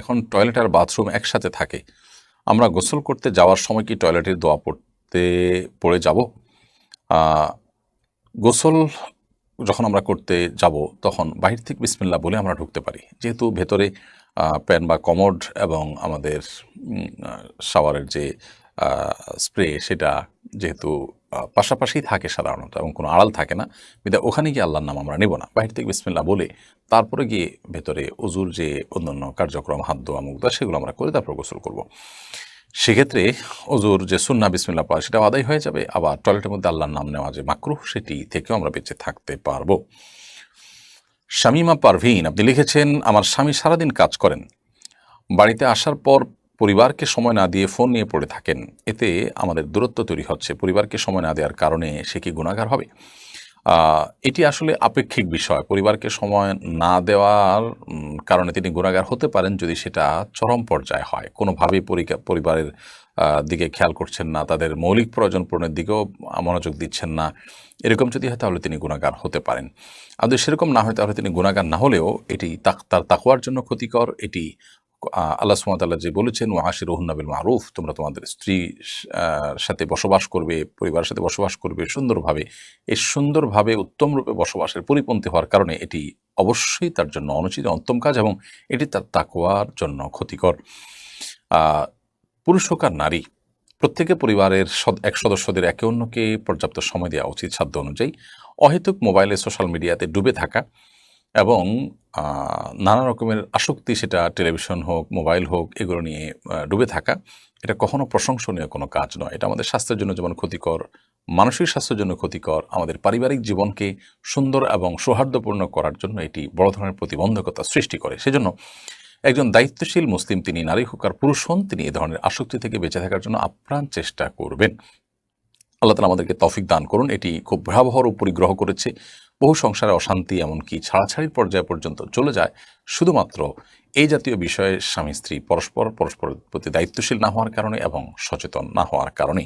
এখন টয়লেট আর বাথরুম একসাথে থাকে। আমরা গোসল করতে যাওয়ার সময় কি টয়লেটের দোয়া পড়তে পড়ে যাব? গোসল যখন আমরা করতে যাব, তখন বাহির থেকে বিসমিল্লা বলে আমরা ঢুকতে পারি। যেহেতু ভেতরে প্যান বা কমোড এবং আমাদের শাওয়ারের যে স্প্রে সেটা যেহেতু পাশাপাশি থাকে সাধারণত এবং কোনো আড়াল থাকে না। বিদা ওখানে গিয়ে আল্লাহর নাম আমরা নেব না। বাহির থেকে বিসমিল্লা বলে তারপরে গিয়ে ভেতরে অজুর যে অন্যান্য কার্যক্রম, হাত মুখ দোয়া সেগুলো আমরা করে তারপর গোসল করব। সেক্ষেত্রে অজুর যে সুন্না বিসমিল্লা পড়া সেটা আদায় হয়ে যাবে। আবার টয়লেটের মধ্যে আল্লাহর নাম নেওয়া যে মাকরুহ, সেটি থেকেও আমরা বেঁচে থাকতে পারব। শামিমা পারভিন, আপনি লিখেছেন, আমার স্বামী সারাদিন কাজ করেন। বাড়িতে আসার পর পরিবারকে সময় না দিয়ে ফোন নিয়ে পড়ে থাকেন। এতে আমাদের দূরত্ব তৈরি হচ্ছে। পরিবারকে সময় না দেওয়ার কারণে সে কি গুণাগার হবে? এটি আসলে আপেক্ষিক বিষয়। পরিবারকে সময় না দেওয়ার কারণে তিনি গুণাগার হতে পারেন যদি সেটা চরম পর্যায়ে হয়। কোনোভাবেই পরিবারের দিকে খেয়াল করছেন না। তাদের মৌলিক প্রয়োজন পূরণের দিকেও মনোযোগ দিচ্ছেন না। এরকম যদি হয় তাহলে তিনি গুণাগার হতে পারেন। আর যদি সেরকম না হয় তাহলে তিনি গুণাগার না হলেও এটি তার তাকওয়ার জন্য ক্ষতিকর। এটি আল্লাহ সুমতাল্লাহ যে বলেছেন ও আশির রহুন্নাবিল মারুফ তোমরা তোমাদের স্ত্রী সাথে বসবাস করবে, পরিবারের সাথে বসবাস করবে সুন্দরভাবে। এই সুন্দরভাবে উত্তম রূপে বসবাসের পরিপন্থী হওয়ার কারণে এটি অবশ্যই তার জন্য অনুচিত অন্তম কাজ এবং এটি তার তাকোয়ার জন্য ক্ষতিকর। পুরুষ আর নারী, প্রত্যেকে পরিবারের এক সদস্যদের একে অন্যকে পর্যাপ্ত সময় দেওয়া উচিত সাধ্য অনুযায়ী। অহেতুক মোবাইলে, সোশ্যাল মিডিয়াতে ডুবে থাকা এবং নানা রকমের আসক্তি সেটা টেলিভিশন হোক, মোবাইল হোক, এগুলো নিয়ে ডুবে থাকা, এটা কখনো প্রশংসনীয় কোনো কাজ নয়। এটা আমাদের স্বাস্থ্যের জন্য যেমন ক্ষতিকর, মানসিক স্বাস্থ্যের জন্য ক্ষতিকর, আমাদের পারিবারিক জীবনকে সুন্দর এবং সৌহার্দ্যপূর্ণ করার জন্য এটি বড় ধরনের প্রতিবন্ধকতা সৃষ্টি করে। সেজন্য একজন দায়িত্বশীল মুসলিম, তিনি নারী হোক আর পুরুষ হন, তিনি এ ধরনের আসক্তি থেকে বেঁচে থাকার জন্য আপ্রাণ চেষ্টা করবেন। আল্লাহ তালা আমাদেরকে তফিক দান করুন। এটি খুব ভয়াবহ রূপ পরিগ্রহ করেছে। বহু সংসারে অশান্তি এমনকি ছাড়াছাড়ির পর্যায় পর্যন্ত চলে যায়। শুধুমাত্র এই জাতীয় বিষয়ে স্বামী, স্ত্রী পরস্পর পরস্পরের প্রতি দায়িত্বশীল না হওয়ার কারণে এবং সচেতন না হওয়ার কারণে।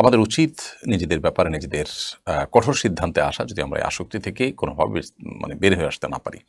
আমাদের উচিত নিজেদের ব্যাপারে নিজেদের কঠোর সিদ্ধান্তে আসা যদি আমরা আসক্তি থেকে কোনোভাবে মানে বের হয়ে আসতে না পারি।